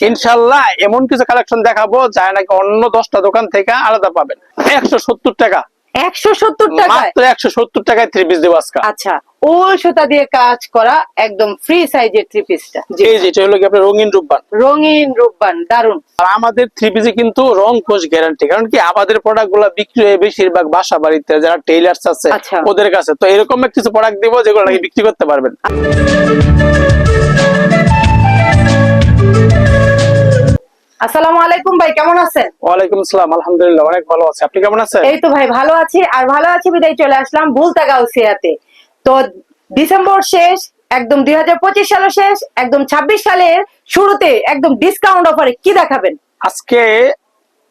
ইনশাল্লাহ এমন কিছু কালেকশন দেখাবো যা নাকি অন্য দশটা দোকান থেকে আলাদা পাবেন। একশো সত্তর টাকা। একশো সত্তর মাত্র একশো সত্তর টাকায় থ্রি পিস দেবো আজকে। আচ্ছা সুতা দিয়ে কাজ করা একদম ফ্রি সাইজের থ্রি পিসটা এই যে এটা হলো কি আপনার রঙিন রূপবান? রঙিন রূপবান দারুণ আর আমাদের থ্রি পিসে কিন্তু রং গ্যারান্টি কারণ কি আমাদের প্রোডাক্টগুলা বিক্রি হয় বেশিরভাগ বাসা বাড়িতে যারা টেইলার্স আছে আচ্ছা। ওদের কাছে। তো এরকম কিছু প্রোডাক্ট দিব যেগুলো নাকি বিক্রি করতে পারবেন। আসসালামু আলাইকুম ভাই কেমন আছেন? ওয়ালাইকুম আসসালাম আলহামদুলিল্লাহ অনেক ভালো আছে। আপনি কেমন আছেন? এই তো ভাই ভালো আছি। আর ভালো আছি বিদায় চলে আসলাম ভুলতা গাউসিয়াতে তো ডিসেম্বর শেষ একদম দুই হাজার পঁচিশ সালের শেষ একদম ছাব্বিশ সালের শুরুতে একদম ডিসকাউন্ট অফারে কি দেখাবেন? আজকে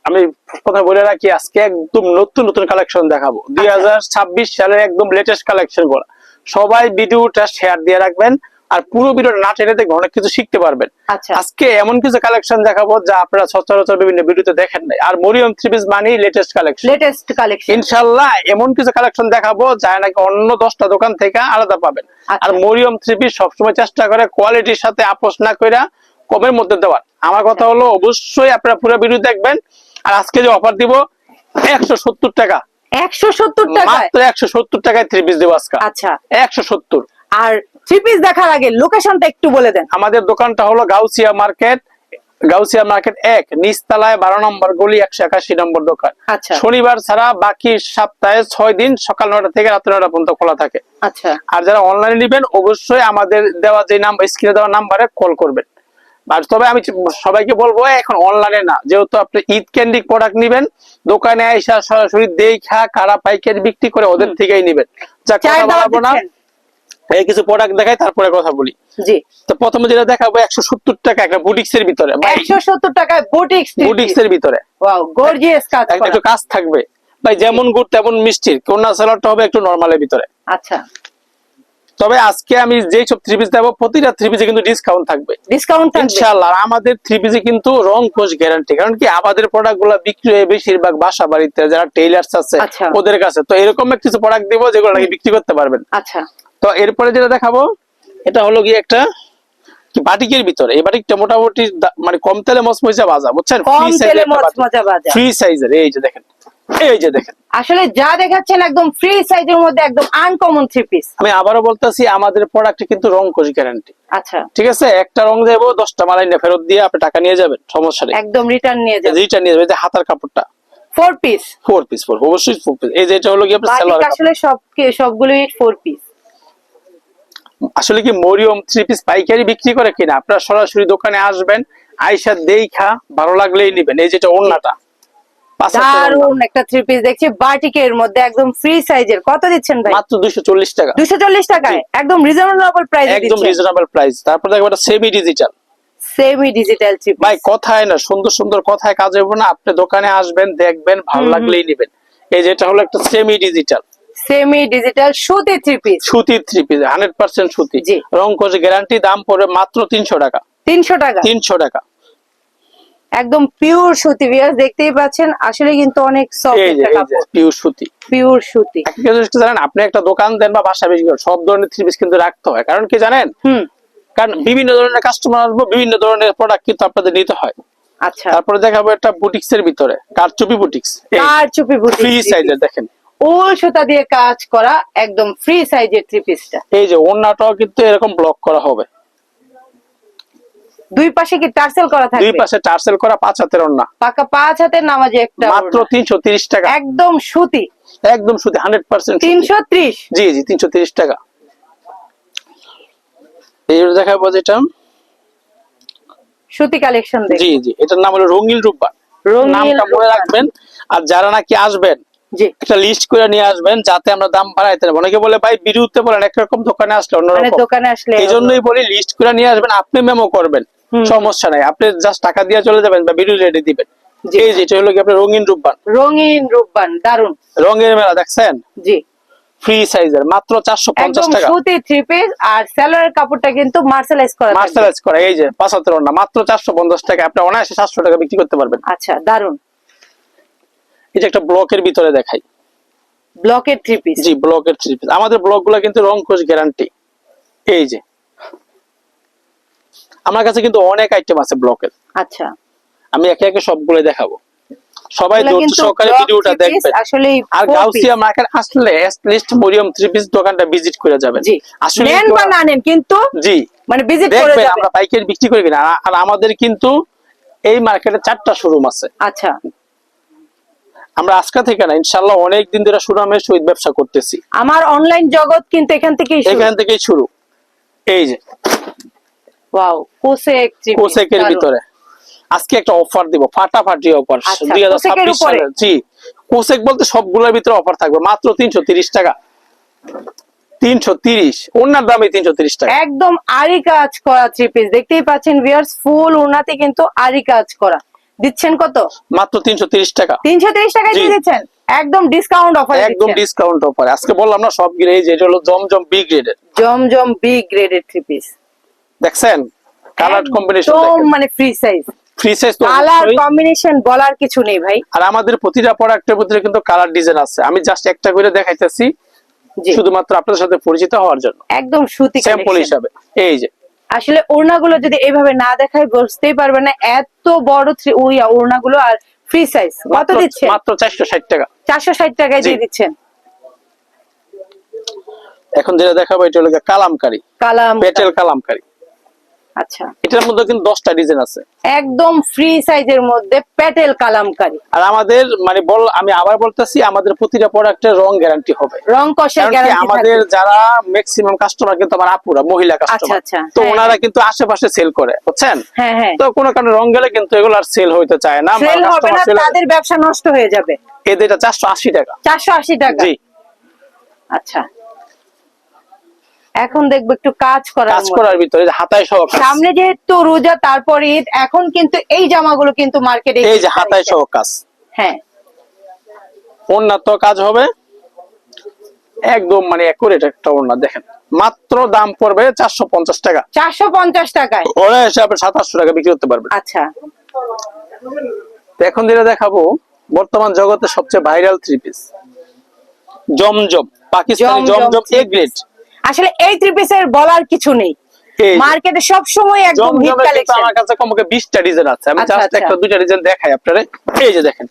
আমি কথা বলে রাখি আজকে একদম নতুন নতুন কালেকশন দেখাবো। আচ্ছা। দুই হাজার ছাব্বিশ সালের একদম লেটেস্ট কালেকশনগুলো। সবাই ভিডিওটা শেয়ার দিয়ে রাখবেন। আর পুরো ভিডিওটা না টেনে দেখবেন অনেক কিছু শিখতে পারবেন। আচ্ছা। আজকে এমন কিছু কালেকশন দেখাবো যা আপনারা সচরাচর বিভিন্ন ভিডিওতে দেখেন নাই। আর মরিয়ম থ্রি পিস মানি লেটেস্ট কালেকশন লেটেস্ট কালেকশন ইনশাল্লাহ এমন কিছু কালেকশন দেখাবো যা নাকি অন্য দশটা দোকান থেকে আলাদা পাবেন। আচ্ছা। আর মরিয়ম থ্রি পিস সবসময় চেষ্টা করে কোয়ালিটির সাথে আপোষ না করে কমের মধ্যে দেওয়ার। আমার কথা হলো অবশ্যই আপনারা পুরো ভিডিও দেখবেন। আর আজকে যে অফার দিব একশো সত্তর টাকা। একশো সত্তর মাত্র একশো সত্তর টাকায় থ্রি পিস দেবো আজকে। আচ্ছা। একশো সত্তর। আর থ্রি পিস দেখার আগে লোকেশনটা একটু বলে দেন। আমাদের দোকানটা হলো গাউসিয়া মার্কেট গাউসিয়া মার্কেট এক নিচতলায় বারো নম্বর গলি একশো একাশি নম্বর দোকান। আচ্ছা। শনিবার ছাড়া বাকি সপ্তাহে ছয় দিন সকাল নয়টা থেকে রাত্রি নয়টা পর্যন্ত খোলা থাকে। আচ্ছা। আর যারা অনলাইনে নেবেন অবশ্যই আমাদের দেওয়া যে নাম্বার স্ক্রিনে দেওয়া নাম্বারে কল করবেন। আর তবে আমি সবাইকে বলব এখন অনলাইনে না। যেহেতু আপনি ঈদ ক্যান্ডিক প্রোডাক্ট নিবেন দোকানে এসে সরাসরি দেখা কারা পাইকারি বিক্রি করে ওদের থেকেই নেবেন। যা কথা বলাবো না। দিচ্ছেন? এই কিছু প্রোডাক্ট দেখাই তারপরে কথা বলি। জি। তো প্রথমে যেটা দেখাবো একশো সত্তর টাকা একটা বুটিক্স এর ভিতরে একশো সত্তর টাকায় বুটিক্স বুটিক্স এর ভিতরে। ওয়াও গর্জিয়াস কাজ একটা কাজ থাকবে। ভাই যেমন গুড় তেমন মিষ্টির কন্যা সালাডটা হবে একটু নর্মালের ভিতরে। আচ্ছা। তবে আজকে আমি যেই সব থ্রি পিস দেবো প্রতিটা থ্রি পিসে কিন্তু ডিসকাউন্ট থাকবে। ডিসকাউন্ট থাকবে। ইনশাআল্লাহ আর আমাদের থ্রি পিসে কিন্তু রং কোচ গ্যারান্টি কারণ কি আমাদের প্রোডাক্টগুলা বিক্রি হয় বেশিরভাগ বাসা বাড়িতে যারা টেইলার্স আছে আচ্ছা। ওদের কাছে। তো এরকম কিছু প্রোডাক্ট দিব যেগুলো নাকি বিক্রি করতে পারবেন। আচ্ছা। তো এরপরে যেটা দেখাবো এটা হলো গিয়ে একটা বাটিকের ভিতরে। এই বাটিকটা মোটামুটি মানে কম তেলে মসমসা ভাজা বুঝছেন? ফ্রি সাইজের এই যে দেখেন এই যে দেখেন। আসলে যা দেখাচ্ছেন একদম ফ্রি সাইজের মধ্যে একদম আনকমন থ্রি পিস আমি আবারও বলতেছি আমাদের প্রোডাক্টে কিন্তু রং গ্যারান্টি আচ্ছা। ঠিক আছে? একটা রং দেবো দশটা ফেরত দিয়ে আপনি টাকা নিয়ে যাবেন সমস্যা নেই। একদম রিটার্ন নিয়ে রিটার্ন নিয়ে যাবেন হাতার কাপড়টা। Four piece four piece four অবশ্যই ফোর পিস এই যে এটা হলো কি আপনার বাটিক আসলে সব সবগুলোই ফোর পিস আসলে কি মরিয়ম থ্রি পিস পাইকারি বিক্রি করে কিনা? আপনারা সরাসরি দোকানে আসবেন আইসা দেখা ভালো লাগলেই নেবেন। এই যেটা ওন্নাটা পাঁচ হাতের ওড়না। দারুণ একটা থ্রি পিস দেখছি বাটিকের মধ্যে একদম ফ্রি সাইজের কত দিচ্ছেন ভাই? মাত্র দুইশো চল্লিশ টাকা। দুশো চল্লিশ টাকায়? একদম রিজনেবল প্রাইস একদম রিজনেবল প্রাইস তারপর semi digital semi digital three ভাই কথায় না সুন্দর সুন্দর কথায় কাজ হবে না। আপনি দোকানে আসবেন দেখবেন ভালো লাগলেই নেবেন। এই যেটা হলো একটা সেমি ডিজিটাল সেমি ডিজিটাল সুতি থ্রি পিস সুতি থ্রি পিস হান্ড্রেড পার্সেন্ট সুতি। রং কোচ গ্যারান্টি দাম পড়বে মাত্র তিনশো টাকা। তিনশো টাকা। তিনশো টাকা। একদম পিওর সুতি বিয়াস দেখতেই পাচ্ছেন আসলে কিন্তু অনেক সফট একটা কাপড়। পিওর সুতি। পিওর সুতি। একটা জানেন আপনি একটা দোকান দেন বা বাসা বেশি সব ধরনের থ্রি পিস কিন্তু রাখতে হয়। কারণ কি জানেন? হুম। কারণ বিভিন্ন ধরনের কাস্টমার আসবে বিভিন্ন ধরনের প্রোডাক্ট কিন্তু আপনাদের নিতে হয়। আচ্ছা। তারপরে দেখাবো একটা বুটিক্স এর ভিতরে কারচুপি বুটিক্স কার চুপি বুটি ফ্রি সাইজের দেখেন। উল সুতা দিয়ে কাজ করা একদম ফ্রি সাইজের থ্রি পিসটা এই যে ওন্নাটাও কিন্তু এরকম ব্লক করা হবে। দুই পাশে কি টার্সেল করা দুই পাশে টার্সেল করা পাঁচ হাতের ওন্না পাকা পাঁচ হাতের নামাজে একটা মাত্র ওড়না। তিনশো তিরিশ টাকা। একদম সুতি। একদম সুতি হান্ড্রেড পার্সেন্ট তিনশো ত্রিশ? জি জি তিনশো তিরিশ টাকা। এই দেখাবো যেটা। সুতি কালেকশন জি জি এটার নাম হলো রঙিন রূপা রঙিন নামটা মনে রাখবেন। আর যারা নাকি আসবেন একটা লিস্ট করে নিয়ে আসবেন যাতে আমরা দাম বাড়াইতে না অনেকে বলে ভাই বিরুদ্ধে বলেন একরকম দোকানে আসলে মানে অন্যরকম দোকানে আসলে এই জন্যই বলি লিস্ট করে নিয়ে আসবেন আপনি মেমো করবেন। সমস্যা নাই। আপনি জাস্ট টাকা দিয়ে চলে যাবেন বা ভিডিও রেডি দিবেন। জি। এই যেটা হলো কি আপনার রঙিন রূপবান। রঙিন রূপবান দারুণ রঙের মেলা দেখছেন? জি। ফ্রি সাইজের মাত্র চারশো পঞ্চাশ একদম টাকা। সুতি থ্রি পিস আর কাপড়টা কিন্তু মার্শালাইজ করা থাকবে। মার্শালাইজ করা এই যে মাত্র চারশো পঞ্চাশ টাকা। আপনি অনায়াসে সাতশো টাকা বিক্রি করতে পারবেন। আচ্ছা দারুণ এই যে একটা ব্লকের ভিতরে দেখাই। ব্লকের থ্রি পিস জি ব্লকের থ্রি পিস আমাদের ব্লকগুলা কিন্তু রং কোচ গ্যারান্টি এই যে। আমার কাছে কিন্তু অনেক আইটেম আছে ব্লকের। আচ্ছা। আমি একে একে সবগুলো দেখাবো। সবাই এগুলো ধৈর্য সহকারে ভিডিওটা দেখবেন। আসলে আর গাউসিয়া মার্কেট আসলে লিস্ট মরিয়ম থ্রি পিস দোকানটা ভিজিট করে যাবেন। জি। আসলে নেন বা না নেন কিন্তু জি। মানে ভিজিট করে যাবেন। আমরা পাইকারি বিক্রি করি আর- আর আমাদের কিন্তু এই মার্কেটে চারটা শোরুম আছে। আচ্ছা। আমরা আজকে থেকে না ইনশাল্লাহ অনেক দিন ধরে সুনামের সহিত ব্যবসা করতেছি। আমার অনলাইন জগৎ কিন্তু এখান থেকেই শুরু। এখান থেকেই শুরু। এই যে ওয়াও কোসেক কোসেকের দারুণ। ভিতরে। আজকে একটা অফার দিব ফাটাফাটি অফার আচ্ছা, দুই হাজার কোসেকের ছাব্বিশ উপরে? সালে জি কোসেক বলতে সবগুলোর ভিতরে অফার থাকবে। মাত্র তিনশো তিরিশ টাকা। তিনশো তিরিশ অন্যার দামে তিনশো তিরিশ টাকা। একদম আরি কাজ করা থ্রি পিস দেখতেই পাচ্ছেন ভিউয়ার্স ফুল ওনাতে কিন্তু আরি কাজ করা। দিচ্ছেন কত? মাত্র তিনশো তিরিশ টাকা। তিনশো তিরিশ টাকায় দিয়ে দিচ্ছেন? একদম ডিসকাউন্ট অফার একদম ডিসকাউন্ট অফার আজকে বললাম না সব গ্রেড হলো জমজম বি গ্রেডের জমজম বি গ্রেডের থ্রি পিস দেখছেন? কালার কম্বিনেশন মানে ফ্রি সাইজ ফ্রি সাইজ তো কালার কম্বিনেশন বলার কিছু নেই ভাই। আর আমাদের প্রতিটা প্রোডাক্টের ভিতরে কিন্তু কালার ডিজাইন আছে। আমি জাস্ট একটা করে দেখাইতেছি শুধুমাত্র আপনাদের সাথে পরিচিত হওয়ার জন্য। একদম সুতি স্যাম্পল। হিসাবে। এই যে আসলে ওড়নাগুলো যদি এইভাবে না দেখায় বুঝতেই পারবে না এত বড় থ্রি উইয়া ওড়নাগুলো আর ফ্রি সাইজ কত দিচ্ছে দিচ্ছেন? মাত্র চারশো ষাট টাকা। চারশো ষাট টাকায় জি। দিয়ে দিচ্ছেন। এখন যেটা দেখাবো এটা হলো কালামকারি। কালাম। পেটেল কালামকারি। আচ্ছা। এটার মধ্যে কিন্তু দশটা ডিজাইন আছে। একদম ফ্রি সাইজের মধ্যে প্যাটেল কালামকারি। আর আমাদের মানে বল আমি আবার বলতেছি আমাদের প্রতিটা প্রোডাক্টের রং গ্যারান্টি হবে। রং কষের গ্যারান্টি আমাদের যারা ম্যাক্সিমাম কাস্টমার কিন্তু আমার আপুরা মহিলা কাস্টমার আচ্ছা, তো হ্যাঁ, ওনারা কিন্তু আশেপাশে সেল করে বুঝছেন? হ্যাঁ হ্যাঁ। তো কোনো কারণে রং গেলে কিন্তু এগুলো আর সেল হইতে চায় না সেল হবে না তাদের ব্যবসা নষ্ট হয়ে যাবে। এদের এটা চারশো আশি টাকা। চারশো আশি টাকা। জি। আচ্ছা। এখন দেখব একটু কাজ করার কাজ করার ভিতরে হাতায় সহ সামনে যেহেতু রোজা তারপর ঈদ এখন কিন্তু এই জামাগুলো কিন্তু মার্কেটে এই যে হাতায় সহ কাজ। হ্যাঁ। কাজ হবে। একদম মানে একটা দেখেন। মাত্র দাম পড়বে চারশো পঞ্চাশ টাকা। চারশো পঞ্চাশ টাকায়? ওরা এসে আপনি সাতাশশো টাকা বিক্রি করতে পারবেন আচ্ছা। এখন যেটা দেখাবো বর্তমান জগতে সবচেয়ে viral three piece Zamzam Pakistani Zamzam A grade আসলে এই থ্রি পিসের বলার কিছু নেই। মার্কেটে সব সময় একদম হিট কালেকশন আমার কাছে কমকে বিশটা ডিজাইন আছে। আমি আচ্ছা, জাস্ট আচ্ছা। একটা দুইটা ডিজাইন দেখাই আপনারা। এই যে দেখেন।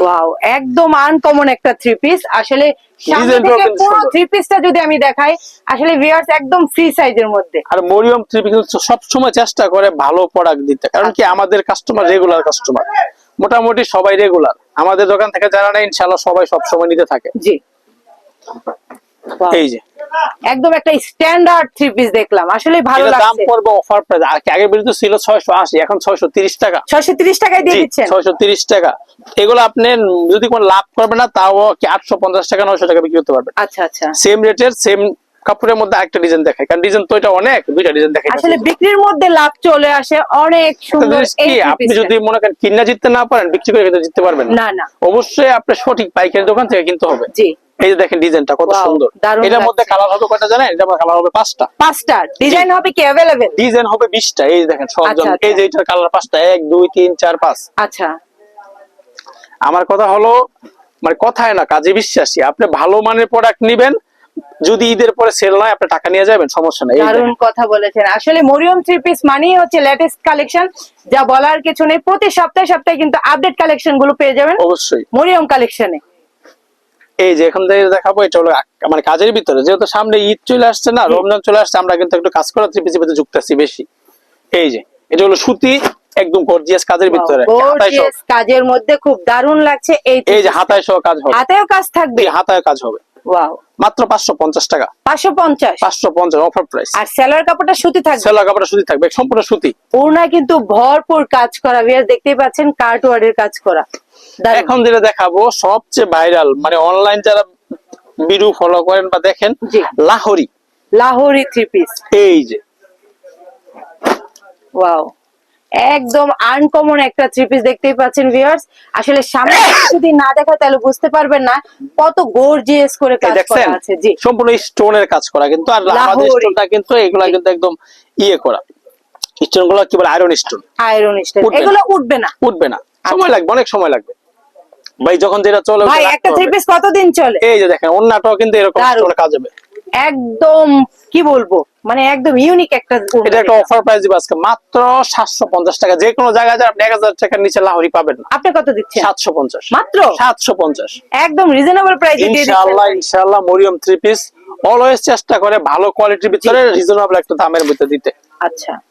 ওয়াও একদম আনকমন একটা থ্রি পিস আসলে সামনে থেকে পুরো থ্রি পিসটা যদি আমি দেখাই আসলে ভিউয়ার্স একদম ফ্রি সাইজের মধ্যে। আর মরিয়ম থ্রি পিস সব সময় চেষ্টা করে ভালো প্রোডাক্ট দিতে। কারণ কি আচ্ছা। আমাদের কাস্টমার রেগুলার কাস্টমার মোটামুটি সবাই রেগুলার আমাদের দোকান থেকে যারা নেই ইনশাআল্লাহ সবাই সব সময় নিতে থাকে। জি। এই যে। একদম একটা স্ট্যান্ডার্ড থ্রি পিস দেখলাম। আসলে ভালো লাগছে দাম পড়বে অফার প্রাইস আগে বিরুদ্ধে ছিল ছয়শো আশি এখন ছয়শো তিরিশ টাকা। ছয়শো তিরিশ টাকায় দিয়ে দিচ্ছেন? ছয়শো তিরিশ টাকা। এগুলো আপনি যদি কোনো লাভ করবেন না তাও কি আটশো পঞ্চাশ টাকা নয়শো টাকা বিক্রি করতে পারবেন। আচ্ছা আচ্ছা। সেম রেটের সেম কাপড়ের মধ্যে একটা ডিজাইন দেখায় কারণ ডিজাইন তো এটা অনেক দুইটা ডিজাইন দেখায় আসলে বিক্রির মধ্যে লাভ চলে আসে অনেক সুন্দর এই আপনি যদি মনে করেন কিনা জিততে না পারেন বিক্রি করে কিন্তু জিততে পারবেন না। না অবশ্যই আপনি সঠিক পাইকারি দোকান থেকে কিনতে হবে। জি। এই যে দেখেন ডিজাইনটা কত সুন্দর। এটার মধ্যে কালার হবে কয়টা জানেন? এটা কালার হবে পাঁচটা। পাঁচটা। ডিজাইন হবে কি অ্যাভেলেবেল ডিজাইন হবে বিশটা। এই যে দেখেন সব আচ্ছা, জন- আচ্ছা। এই যে এটার কালার পাঁচটা এক দুই তিন চার পাঁচ। আচ্ছা। আমার কথা হলো মানে কথায় না কাজে বিশ্বাসী। আপনি ভালো মানের প্রোডাক্ট নিবেন যদি ঈদের পরে সেল নয় আপনি টাকা নিয়ে যাবেন সমস্যা নেই। দারুণ কথা বলেছেন। আসলে মরিয়ম থ্রি পিস মানেই হচ্ছে লেটেস্ট কালেকশন যা বলার কিছু নেই। প্রতি সপ্তাহে সপ্তাহে কিন্তু আপডেট কালেকশনগুলো পেয়ে যাবেন অবশ্যই। মরিয়ম কালেকশনে এই যে এখন থেকে দেখাবো এটা হলো আ- মানে কাজের ভিতরে। যেহেতু সামনে ঈদ চলে আসছে না রমজান চলে আসছে আমরা কিন্তু একটু কাজ করা ত্রিপিসি ভিতরে যুক্ত আছি বেশি। এই যে এটা হলো সুতি একদম গর্জিয়াস কাজের ভিতরে। কাজের মধ্যে খুব দারুণ লাগছে এই যে হাতায় সহ কাজ হবে। হাতেও কাজ থাকবে। হাতায় কাজ হবে। ওয়াও মাত্র পাঁচশো পঞ্চাশ টাকা। পাঁচশো পঞ্চাশ? পাঁচশো পঞ্চাশ অফার প্রাইস আর সেলার কাপড়টা সুতি থাকবে? সেলা কাপড়টা সুতি থাকবে সম্পূর্ণ সুতি। ওনা কিন্তু ভরপুর কাজ করা ভিয়ার দেখতেই পাচ্ছেন কার্ট ওয়ার্ডের কাজ করা। এখন যেটা দেখাবো সবচেয়ে ভাইরাল মানে অনলাইন যারা ভিডিও ফলো করেন বা দেখেন। লাহোরি। লাহোরি থ্রি পিস এই যে। ওয়াও একদম আনকমন একটা থ্রি পিস দেখতেই পাচ্ছেন ভিউয়ার্স আসলে সামনে যদি না দেখা তাহলে বুঝতে পারবেন না কত গর্জিয়াস করে কাজ করা আছে। জি। সম্পূর্ণ স্টোনের কাজ করা কিন্তু আর আমাদের স্টোনটা কিন্তু এগুলা কিন্তু একদম ইয়ে করা। স্টোনগুলো কি বলে? আয়রন স্টোন আয়রন স্টাইল উঠবে না। এগুলো উঠবে না। উঠবে না। সময় লাগবে অনেক সময় লাগবে। ভাই যখন যেটা চলে ভাই একটা থ্রি। পিস কতদিন চলে? এই যে দেখেন অন্যটাও কিন্তু এরকম। স্টোনে কাজ হবে। একদম কি বলব? মানে একদম ইউনিক একটা এটা একটা অফার প্রাইস দিব আজকে। মাত্র সাতশো পঞ্চাশ টাকা। যে কোনো জায়গায় যান আপনি এক হাজার টাকার নিচে লাহরি পাবেন না। আপনি কত দিচ্ছেন? সাতশো পঞ্চাশ। মাত্র? সাতশো পঞ্চাশ। একদম রিজনেবল প্রাইসে দিয়ে দিচ্ছেন। ইনশাআল্লাহ ইনশাআল্লাহ মরিয়ম থ্রি পিস অলওয়েজ চেষ্টা করে ভালো কোয়ালিটির ভিতরে রিজনেবল একটা দামের মধ্যে দিতে। আচ্ছা।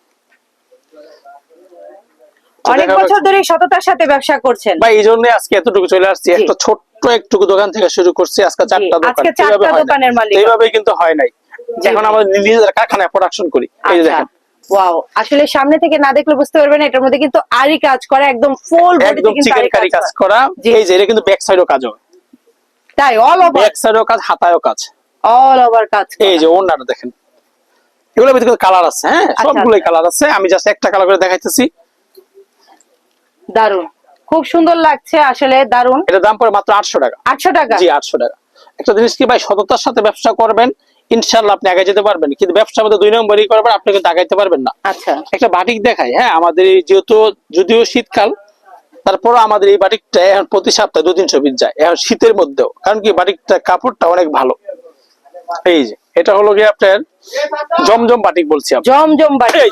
অনেক বছর ধরে সততার সাথে ব্যবসা করছেন। ভাই এই জন্য আজকে এতটুকু চলে আসছি। একটা ছোট্ট দোকান থেকে শুরু করছি। আজকে চারটা দোকান। আজকে চারটা। দোকানের মালিক। এইভাবে কিন্তু হয় নাই। এখন আমাদের নিজেদের কারখানায় প্রোডাকশন করি। এই আচ্ছা। দেখেন। ওয়াও আসলে সামনে থেকে না দেখলে বুঝতে পারবেন এটার মধ্যে কিন্তু আরি কাজ করা একদম ফুল বডিতে কিন্তু আরি কাজ করা। এই যে এটা কিন্তু ব্যাক সাইডও কাজ তাই অল ওভার ব্যাক সাইডও কাজ হাতায়ও কাজ। অল ওভার কাজ। এই যে ওনাটা দেখেন। এগুলোর ভিতরে কালার আছে হ্যাঁ? আচ্ছা, সবগুলোই আচ্ছা। কালার আছে। আমি জাস্ট একটা কালার করে দেখাইতেছি। দারুণ। খুব সুন্দর লাগছে আসলে দারুণ। এটা দাম পড়ে মাত্র আটশো টাকা। আটশো টাকা? জি আটশো টাকা। একটা জিনিস কি ভাই সততার সাথে ব্যবসা করবেন ইনশাল্লাহ আপনি আগে যেতে পারবেন। কিন্তু ব্যবসার মধ্যে দুই নম্বরই করবেন আপনি কিন্তু আগাইতে পারবেন না। আচ্ছা। একটা বাটিক দেখাই হ্যাঁ আমাদের যেহেতু যদিও শীতকাল তারপর আমাদের এই বাটিকটা এখন প্রতি সপ্তাহে দু তিনশো পিস যায় এখন শীতের মধ্যেও। কারণ কি বাটিকটা কাপড়টা অনেক ভালো। এই যে এটা হলো গিয়ে আপনার জমজম বাটিক বলছি জমজম বাটিক।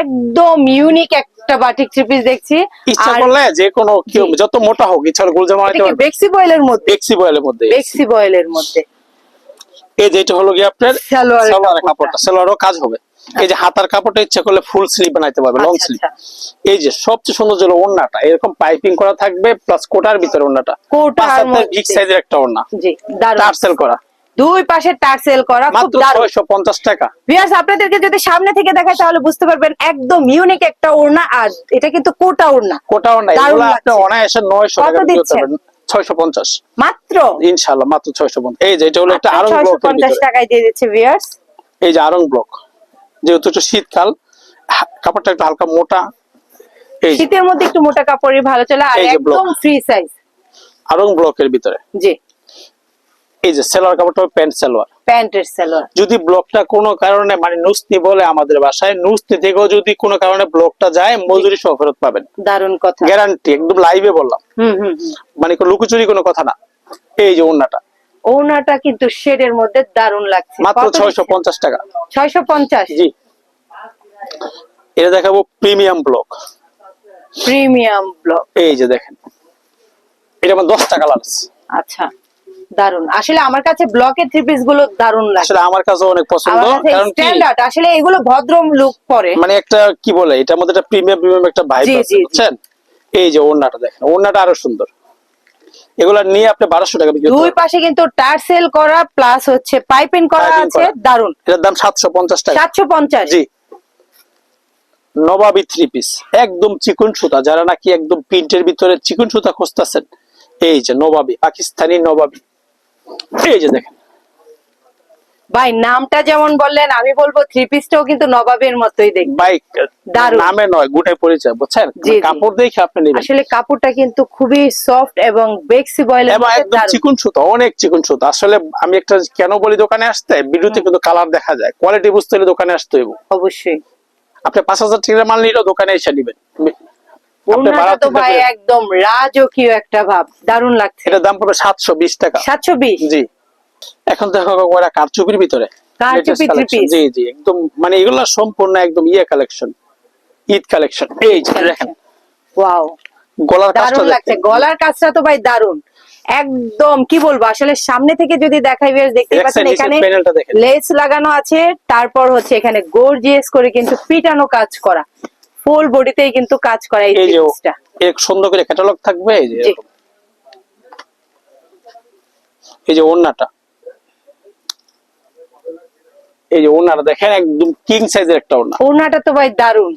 একদম ইউনিক একটা বাটিক থ্রি পিস দেখছি। ইচ্ছা করলে যে কোনো যত মোটা হোক ইচ্ছা গোলজামা পারবে বেক্সি বয়েলের মধ্যে? বেক্সি বয়েলের মধ্যে। বেক্সি বয়েলের মধ্যে। এই যে এটা হলো আপনার সালোয়ারের কাপড়টা। সালোয়ারও কাজ হবে। এই যে হাতার কাপড়টা ইচ্ছা করলে ফুল স্লিভ বানাইতে পারবে লং আচ্ছা, স্লিভ আচ্ছা। এই যে সবচেয়ে সুন্দর হলো ওড়নাটা এরকম পাইপিং করা থাকবে প্লাস কোটার ভিতরে ওড়নাটা। কোটার। বিগ সাইজের একটা ওড়না। জি টার্সেল করা। দুই পাশে টার্সেল করা খুব ছয়শো পঞ্চাশ টাকা। ভিউয়ার্স আপনাদেরকে যদি সামনে থেকে দেখায় তাহলে বুঝতে পারবেন একদম ইউনিক একটা ওড়না আর এটা কিন্তু কোটা ওড়না। কোটা ওড়না দারুণ এগুলো আপনি। অনায়াসে নয়শো কত টাকা বিক্রি করতে দিচ্ছেন? পারবেন ছয়শো পঞ্চাশ। মাত্র? ইনশাল্লাহ মাত্র ছয়শো পঞ্চাশ। এই যে এটা হলো একটা আরং ব্লকের পঞ্চাশ টাকায় দিয়ে দিচ্ছে ভিউয়ার্স এই যে আরং ব্লক যেহেতু একটু শীতকাল কাপড়টা একটু হালকা মোটা। এই শীতের মধ্যে একটু মোটা কাপড়ই ভালো চলে আর একদম ফ্রি সাইজ আরং ব্লকের ভিতরে। জি। এই যে সেলোয়ার কাপড়টা প্যান্ট সেলোয়ার। প্যান্টের সালোয়ার। যদি ব্লকটা কোনো কারণে মানে নুসনি বলে আমাদের বাসায় নুসনি থেকেও যদি কোনো কারণে ব্লকটা যায় মজুরি সহ ফেরত পাবেন। দারুণ কথা। গ্যারান্টি একদম লাইভে বললাম। হুম হুম হুম। মানে কোনো লুকোচুরি কোনো কথা না। এই যে ওড়নাটা। ওড়নাটা কিন্তু শেডের মধ্যে দারুণ লাগছে। মাত্র ছয়শো পঞ্চাশ টাকা। ছয়শো পঞ্চাশ? জি। এটা দেখাবো প্রিমিয়াম ব্লক। Premium block. এই যে দেখেন। এটা আমার দশটা কালার আছে আচ্ছা। দারুণ আসলে আমার কাছে ব্লকের থ্রি পিসগুলো দারুণ লাগে। আসলে আমার কাছে অনেক পছন্দ কারণ স্ট্যান্ডার্ড আসলে এগুলো ভদ্র লুক পরে। মানে একটা কি বলে এটার মধ্যে একটা প্রিমিয়াম প্রিমিয়াম একটা ভাইব আছে। বুঝছেন? এই যে ওড়নাটা দেখেন ওড়নাটা আরও সুন্দর। এগুলা নিয়ে আপনি টাকা বিক্রি দুই পাশে কিন্তু টার্সেল করা প্লাস হচ্ছে পাইপিং করা আছে দারুণ এটার দাম টাকা। জি। নবাবী থ্রি পিস একদম চিকন সুতা। যারা নাকি একদম প্রিন্টের ভিতরে চিকন সুতা খুঁজতেছেন এই যে নবাবী পাকিস্তানি নবাবী। এই যে দেখেন। ভাই নামটা যেমন বললেন আমি বলব থ্রি পিসটাও কিন্তু নবাবের মতোই বাইক দারুণ। নামে নয় গুটে পরিচয় বুঝছেন? জি। কাপড় দেখে আপনি নেবেন। আসলে কাপড়টা কিন্তু খুবই সফট এবং বেক্সি বয়েলের এবং একদম চিকন সুতা অনেক চিকন সুতা। আসলে আমি একটা কেন বলি দোকানে আসতে ভিডিওতে কিন্তু কালার দেখা যায়। কোয়ালিটি বুঝতে হলে দোকানে আসতে হইব। অবশ্যই। আপনি পাঁচ হাজার টাকার মাল নিলেও দোকানে এসে নিবেন। আপনি তো ভাই একদম রাজকীয় একটা ভাব দারুণ লাগছে। এটার দাম পড়বে সাতশো বিশ টাকা। সাতশো বিশ? জি। এখন দেখো ওরা কারচুপির ভিতরে। কারচুপি Latest three জি জি একদম মানে এগুলো সম্পূর্ণ একদম ইয়ে কালেকশন ঈদ কালেকশন এই যে দেখেন। ওয়াও। গলার কাজটা লাগছে। গলার কাজটা তো ভাই দারুণ একদম কি বলব? আসলে সামনে থেকে যদি দেখাই দেখতে পাচ্ছেন এখানে লেস লাগানো আছে তারপর হচ্ছে এখানে গর্জিয়াস করে কিন্তু পিটানো কাজ করা। ফুল বডিতেই কিন্তু কাজ করা এই জিনিসটা এক সুন্দর করে ক্যাটালগ থাকবে এই যে এই যে ওড়নাটা। এই যে ওড়নাটা দেখেন একদম কিং সাইজের একটা ওড়না। ওড়নাটা তো ভাই দারুণ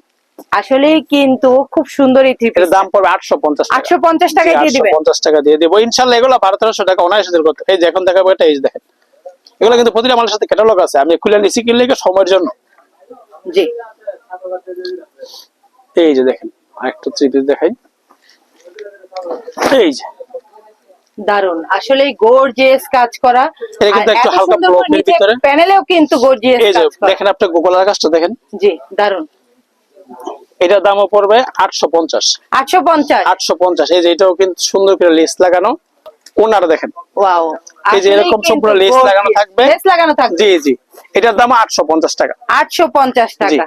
আসলেই কিন্তু খুব সুন্দর এই থ্রি এর দাম পড়বে আটশো পঞ্চাশ আটশো পঞ্চাশ টাকায় দিয়ে দিবেন পঞ্চাশ টাকা দিয়ে দেবো। ইনশাল্লাহ এগুলো বারো তেরোশো টাকা অনায়াসে করতে এই যে এখন দেখাবো এটা এই দেখেন। এগুলো কিন্তু প্রতিটা মালের সাথে ক্যাটালগ আছে। আমি খুলে নিছি কিনলে সময়ের জন্য? জি। এই যে দেখেন আরেকটু থ্রি পিস দেখাই। এই যে। দারুণ আসলে গর্জিয়াস কাজ করা। এটা কিন্তু একটু হালকা ভিতরে। প্যানেলেও কিন্তু গর্জিয়াস কাজ করা। দেখেন আপনার গোলার কাজটা দেখেন। জি দারুণ এটার দামও পড়বে আটশো পঞ্চাশ। আটশো পঞ্চাশ? আটশো পঞ্চাশ এই যে এটাও কিন্তু সুন্দর করে লেস লাগানো। ওনারা দেখেন। ওয়াও। এই যে এরকম সম্পূর্ণ লেস লাগানো থাকবে। লেস লাগানো থাকবে? জি জি। এটার দাম আটশো পঞ্চাশ টাকা। আটশো পঞ্চাশ টাকা।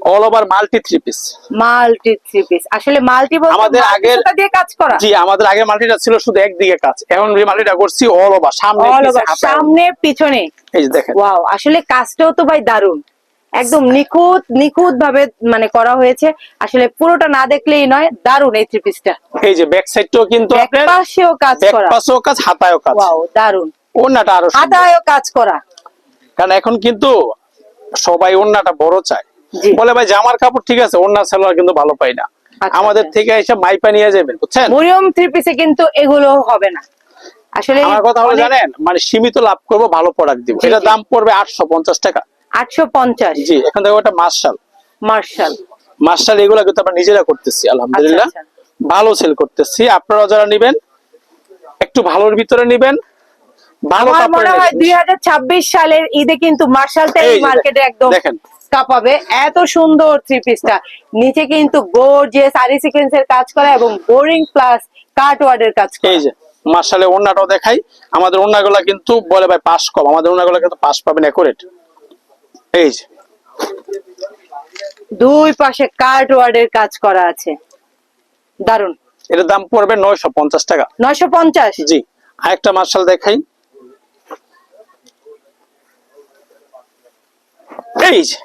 All over multi three piece multi three piece আসলে মাল্টি বলতে আমাদের আগের- দিয়ে কাজ করা? জি আমাদের আগে মাল্টিটা ছিল শুধু একদিকে কাজ। এখন যে মাল্টিটা করছি অল ওভার সামনে। সামনে পিছনে। এই যে দেখেন। ওয়াও আসলে কাজটাও তো ভাই দারুণ একদম নিখুঁত নিখুঁত ভাবে মানে করা হয়েছে। আসলে পুরোটা না দেখলেই নয় দারুণ এই থ্রি পিসটা এই যে ব্যাক সাইডটাও কিন্তু আপনার পাশেও কাজ করা। পাশেও কাজ হাতায়ও কাজ। ওয়াও দারুণ ওন্নাটা আরও। হাতায়ও কাজ করা। কারণ এখন কিন্তু সবাই ওন্নাটা বড় চায়। বলে ভাই জামার কাপড় ঠিক আছে ওন্না সালোয়ার কিন্তু ভালো পাই না। আচ্ছা, আমাদের আচ্ছা। থেকে এসে মাইপা নিয়ে যাবেন বুঝছেন? মরিয়ম থ্রি পিসে কিন্তু এগুলো হবে না। আসলে আমার কথা হলো জানেন মানে সীমিত লাভ করব ভালো প্রোডাক্ট দিব। এটা দাম পড়বে আটশো পঞ্চাশ টাকা। আটশো পঞ্চাশ। জি এখান থেকে ওটা মার্শাল। মার্শাল। মার্শাল এগুলো কিন্তু আমরা নিজেরা করতেছি আলহামদুলিল্লাহ। আচ্ছা, ভালো সেল করতেছি। আপনারা যারা নিবেন একটু ভালোর ভিতরে নিবেন। ভালো আমার মনে হয় নেবেন। দুই হাজার ছাব্বিশ সালের ঈদে কিন্তু মার্শালটাই এই মার্কেটে একদম দেখেন। কাঁপাবে এত সুন্দর থ্রি পিসটা নিচে কিন্তু গোর্জিয়াস আরি সিকোয়েন্সের কাজ করা এবং বোরিং প্লাস কাট ওয়ার্ডের কাজ করা। মার্শালে ওন্নাটাও দেখাই। আমাদের ওন্নাগুলা কিন্তু বলে ভাই পাস কম। আমাদের ওন্নাগুলা কিন্তু পাস পাবেন একুরেট এই যে। দুই পাশে কাট ওয়ার্ডের কাজ করা আছে। দারুণ এটার দাম পড়বে নয়শো পঞ্চাশ টাকা। নয়শো পঞ্চাশ? জি। আরেকটা মার্শাল দেখাই। এই যে।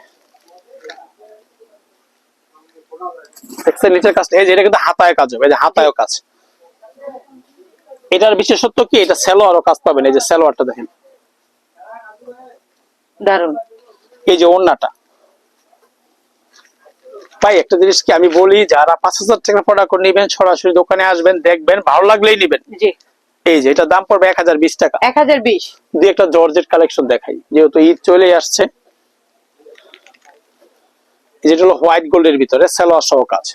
দেখছেন নিচের কাজ এই যে এটা কিন্তু হাতায় কাজ হবে এই যে হাতায়ও কাজ। এটার বিশেষত্ব কি? এটা সেলোয়ারও কাজ পাবেন এই যে সেলোয়ারটা দেখেন। দারুণ এই যে ভাই একটা জিনিস কি আমি বলি যারা পাঁচ হাজার টাকা প্রোডাক্ট নিবেন সরাসরি দোকানে আসবেন দেখবেন ভালো লাগলেই নিবেন। এই যে এটা দাম পড়বে এক হাজার বিশ টাকা। এক হাজার বিশ। দিয়ে একটা জর্জেট কালেকশন দেখাই যেহেতু ঈদ চলে আসছে। যেটা হলো হোয়াইট গোল্ডের ভিতরে সালোয়ার সহ কাজ।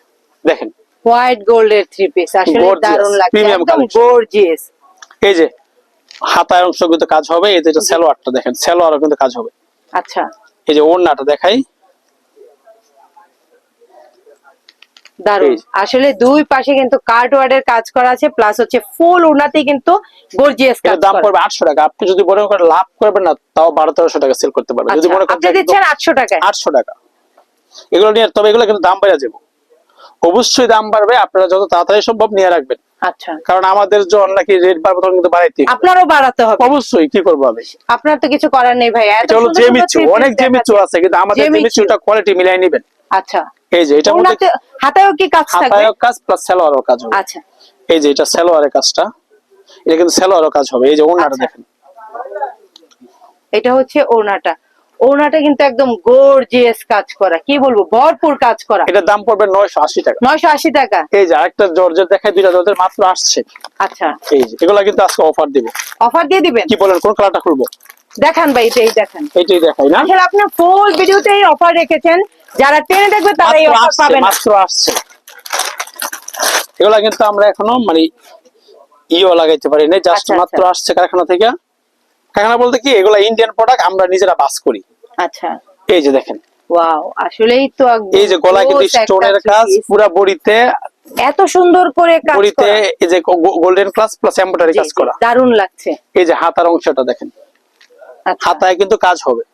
দেখেন। হোয়াইট গোল্ডের থ্রি পিস আসলে দারুণ লাগছে একদম গর্জিয়াস এই যে হাতায় অংশ কিন্তু কাজ হবে এই যে এটা সালোয়ারটা দেখেন সালোয়ারও কিন্তু কাজ হবে। আচ্ছা। এই যে ওড়নাটা দেখাই। যে। আসলে দুই পাশে কিন্তু কার্ড ওয়ার্ডের কাজ করা আছে প্লাস হচ্ছে ফুল উনাতে কিন্তু গর্জিয়াস কাজ দাম পড়বে আটশো টাকা। আপনি যদি মনে করেন লাভ করবেন না তাও বারো তেরোশো টাকা সেল করতে পারবেন। যদি আচ্ছা, মনে আপনি দিচ্ছেন আটশো টাকায়? আটশো টাকা। এগুলো নিয়ে তবে এগুলো কিন্তু দাম বেড়ে যাবে। অবশ্যই দাম বাড়বে আপনারা যত তাড়াতাড়ি সম্ভব নিয়ে রাখবেন। আচ্ছা। কারণ আমাদের যখন নাকি রেট বাড়বে তখন কিন্তু বাড়াইতে আপনারও বাড়াতে হবে। অবশ্যই কি করব আমি? আপনার তো কিছু করার নেই ভাই। এটা হলো জেমিচু অনেক জেমিচু। আছে কিন্তু আমাদের জেমিচু। জেমিচুটা কোয়ালিটি মিলাই নেবেন। আচ্ছা। এই যে এটা মধ্যে হাতায়ও কি কাজ থাকবে? হাতায়ও কাজ প্লাস সালোয়ারও কাজ হবে। আচ্ছা। এই যে এটা সালোয়ারের কাজটা। এটা কিন্তু সালোয়ারও কাজ হবে। এই যে ওনাটা আচ্ছা। দেখেন। এটা হচ্ছে ওনাটা ওনাটা কিন্তু একদম গর্জিয়াস কাজ করা। কি বলব? ভরপুর কাজ করা। এটার দাম পড়বে নয়শো আশি টাকা। নয়শো আশি টাকা? এই যে আরেকটা জর্জের দেখায় দুইটা জর্জের মাত্র আসছে। আচ্ছা। এই যে এগুলা কিন্তু আজকে অফার দিব। অফার দিয়ে দিবেন? কি বলেন কোন কালারটা খুলবো? দেখান ভাই এটাই দেখান। এইটাই দেখাই না? আসলে আপনি ফুল ভিডিওতেই অফার রেখেছেন। যারা টেনে দেখবে তারা এই মাত্র অফার পাবে মাত্র আসছে। এগুলা কিন্তু আমরা এখনও মানে ইও লাগাইতে পারি না জাস্ট আচ্ছা, মাত্র আচ্ছা। আসছে কারখানা থেকে। কারখানা বলতে কি এগুলা ইন্ডিয়ান প্রোডাক্ট আমরা নিজেরা বাস করি। আচ্ছা। এই যে দেখেন। ওয়াও আসলেই তো এই যে গলায় কিন্তু স্টোনের কাজ। পুরা বডিতে এত সুন্দর করে কাজ বডিতে এই যে গোল্ডেন ক্লাস প্লাস এমব্রয়ডারি কাজ করা। দারুণ লাগছে। এই যে হাতার অংশটা দেখেন। আচ্ছা। হাতায় কিন্তু কাজ হবে।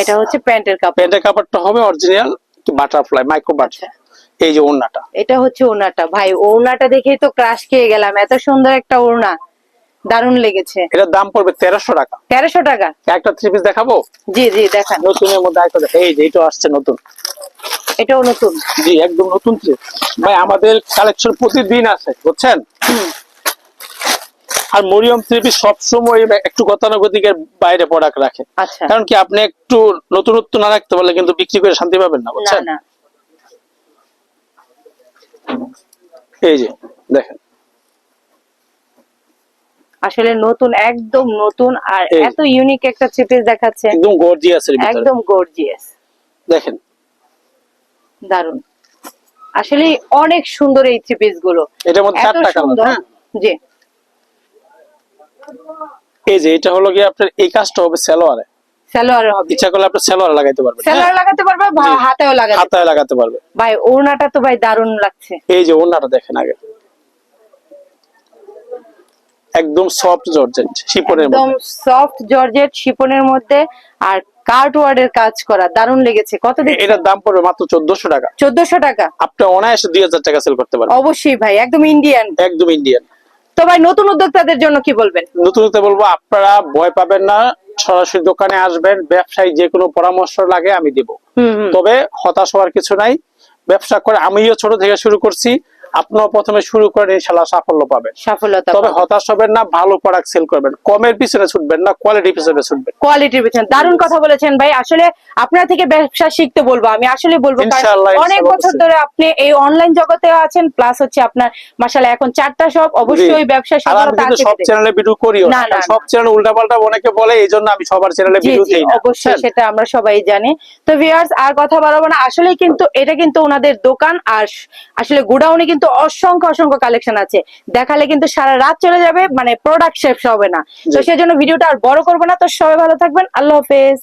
এটা হচ্ছে প্যান্টের কাপড়। প্যান্টের কাপড়টা হবে অরিজিনাল বাটারফ্লাই মাইক্রো বাটার আচ্ছা। এই যে ওড়নাটা। এটা হচ্ছে ওড়নাটা। ভাই ওড়নাটা দেখেই তো ক্রাশ খেয়ে গেলাম। এত সুন্দর একটা ওড়না। দারুণ লেগেছে। এটার দাম পড়বে তেরোশো টাকা। তেরোশো টাকা? একটা থ্রি পিস দেখাবো? জি জি দেখান। নতুনের মধ্যে একটা দেখা এই যে এটা আসছে নতুন। এটাও নতুন? জি একদম নতুন থ্রি ভাই আমাদের কালেকশন প্রতিদিন আছে বুঝছেন? আর মরিয়ম থ্রি পিস সবসময় একটু গতানুগতিকের বাইরে প্রোডাক্ট রাখে। আচ্ছা। কারণ কি আপনি একটু নতুনত্ব না রাখতে পারলে কিন্তু বিক্রি করে শান্তি পাবেন না না বুঝছেন? এই যে দেখেন। আসলে নতুন একদম নতুন আর এত ইউনিক একটা থ্রি পিস দেখাচ্ছে। একদম গর্জিয়াস একদম গর্জিয়াস দেখেন। দারুণ। আসলে অনেক সুন্দর এই থ্রি পিসগুলো। এটার মধ্যে চারটা কালার হ্যাঁ। জি। এই যে এটা হলো কি আপনার এই কাজটা হবে সালোয়ারে। সালোয়ার হবে। ইচ্ছা করলে আপনি সেলোয়ার লাগাইতে পারবেন। হ্যাঁ? সালোয়ার লাগাতে পারবে। হাতেও লাগাতে হাতায় লাগাতে পারবে। ভাই ওড়নাটা তো ভাই দারুণ লাগছে। এই যে ওনাটা দেখেন আগে। একদম সফট জর্জেট শিপনের একদম সফট জর্জেট শিপনের মধ্যে আর কার্ট ওয়ার্ডের কাজ করা দারুণ লেগেছে। কত এটার দাম পড়বে মাত্র চোদ্দশো টাকা। চোদ্দশো টাকা? আপনি অনায়াসে দুই হাজার টাকা সেল করতে পারবেন। অবশ্যই ভাই একদম ইন্ডিয়ান একদম ইন্ডিয়ান তো ভাই নতুন উদ্যোক্তাদের জন্য কি বলবেন? নতুনতে বলব আপনারা ভয় পাবেন না সরাসরি দোকানে আসবেন ব্যবসায়ী যে কোনো পরামর্শ লাগে আমি দিব। তবে হতাশ হওয়ার কিছু নাই ব্যবসা করে আমিও ছোট থেকে শুরু করছি আপনিও প্রথমে শুরু করেন ইনশাল্লাহ সাফল্য পাবেন। সফলতা তবে হতাশ হবেন না ভালো প্রোডাক্ট সেল করবেন। কমের পিছনে ছুটবেন না কোয়ালিটির পিছনে ছুটবেন। কোয়ালিটির পিছনে। দারুণ কথা বলেছেন ভাই। আসলে আপনার থেকে ব্যবসা শিখতে বলব আমি আসলে বলব অনেক বছর ধরে আপনি এই অনলাইন জগতে আছেন প্লাস হচ্ছে আপনার মাসাল্লাহ এখন চারটা সব অবশ্যই ব্যবসা সফলতা আছে সব চ্যানেলে ভিডিও করিও না, সব চ্যানেল উল্টা পাল্টা অনেকে বলে এই জন্য আমি সবার চ্যানেলে ভিডিও দিই না। অবশ্যই সেটা আমরা সবাই জানি। তো ভিউয়ার্স আর কথা বাড়াবো না। আসলে কিন্তু এটা কিন্তু ওনাদের দোকান আর আসলে গোডাউনে কিন্তু অসংখ্য অসংখ্য কালেকশন আছে। দেখালে কিন্তু সারা রাত চলে যাবে মানে প্রোডাক্ট শেষ হবে না। তো সেই জন্য ভিডিওটা আর বড় করব না। তো সবাই ভালো থাকবেন। আল্লাহ হাফেজ।